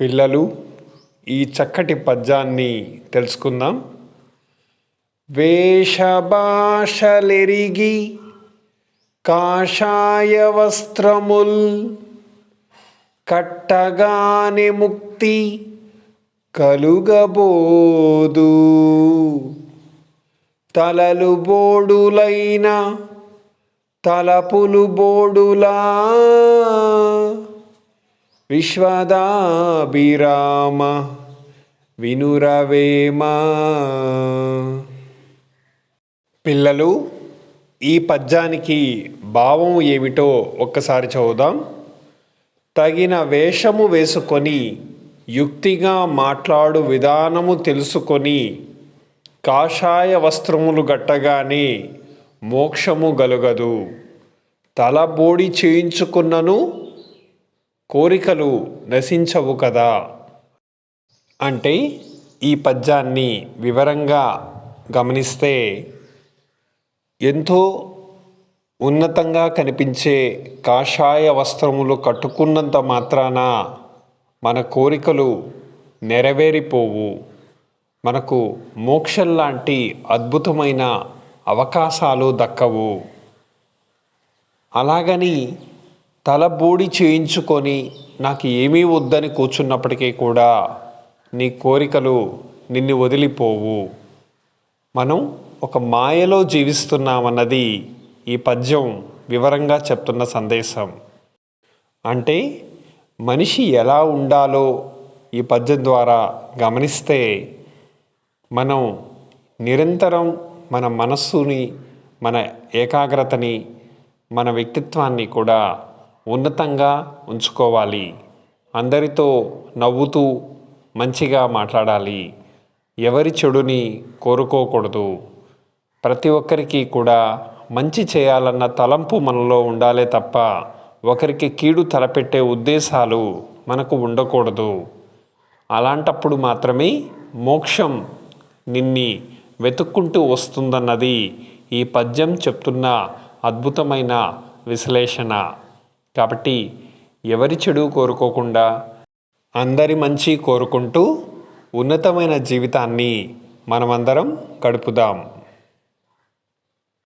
పిల్లలు ఈ చక్కటి పద్యాన్ని తెలుసుకుందాం. వేషభాషలెరిగి కాషాయ వస్త్రముల్ కట్టగానే ముక్తి కలుగబోదు. తలలు బోడులైన తలపులు బోడులా విశ్వదాభిరామ వినురవేమ. పిల్లలు ఈ పద్యానికి భావం ఏమిటో ఒక్కసారి చదువుదాం. తగిన వేషము వేసుకొని యుక్తిగా మాట్లాడు విధానము తెలుసుకొని కాషాయ వస్త్రములు గట్టగానే మోక్షము గలుగదు. తలబోడి చేయించుకున్నను కోరికలు నశించవు కదా? అంటే ఈ పద్యాన్ని వివరంగా గమనిస్తే ఎంతో ఉన్నతంగా కనిపించే కాషాయ వస్త్రములు కట్టుకున్నంత మాత్రాన మన కోరికలు నెరవేరిపోవు. మనకు మోక్షం లాంటి అద్భుతమైన అవకాశాలు దక్కవు. అలాగని తలబూడి చేయించుకొని నాకు ఏమీ వద్దని కూర్చున్నప్పటికీ కూడా నీ కోరికలు నిన్ను వదిలిపోవు. మనం ఒక మాయలో జీవిస్తున్నామన్నది ఈ పద్యం వివరంగా చెప్తున్న సందేశం. అంటే మనిషి ఎలా ఉండాలో ఈ పద్యం ద్వారా గమనిస్తే మనం నిరంతరం మన మనస్సుని మన ఏకాగ్రతని మన వ్యక్తిత్వాన్ని కూడా ఉన్నతంగా ఉంచుకోవాలి. అందరితో నవ్వుతూ మంచిగా మాట్లాడాలి. ఎవరి చెడుని కోరుకోకూడదు. ప్రతి ఒక్కరికి కూడా మంచి చేయాలన్న తలంపు మనలో ఉండాలే తప్ప ఒకరికి కీడు తలపెట్టే ఉద్దేశాలు మనకు ఉండకూడదు. అలాంటప్పుడు మాత్రమే మోక్షం నిన్ని వెతుక్కుంటూ వస్తుందన్నది ఈ పద్యం చెప్తున్న అద్భుతమైన విశ్లేషణ. కాబట్టి ఎవరి చెడు కోరుకోకుండా అందరి మంచి కోరుకుంటూ ఉన్నతమైన జీవితాన్ని మనమందరం గడుపుదాం.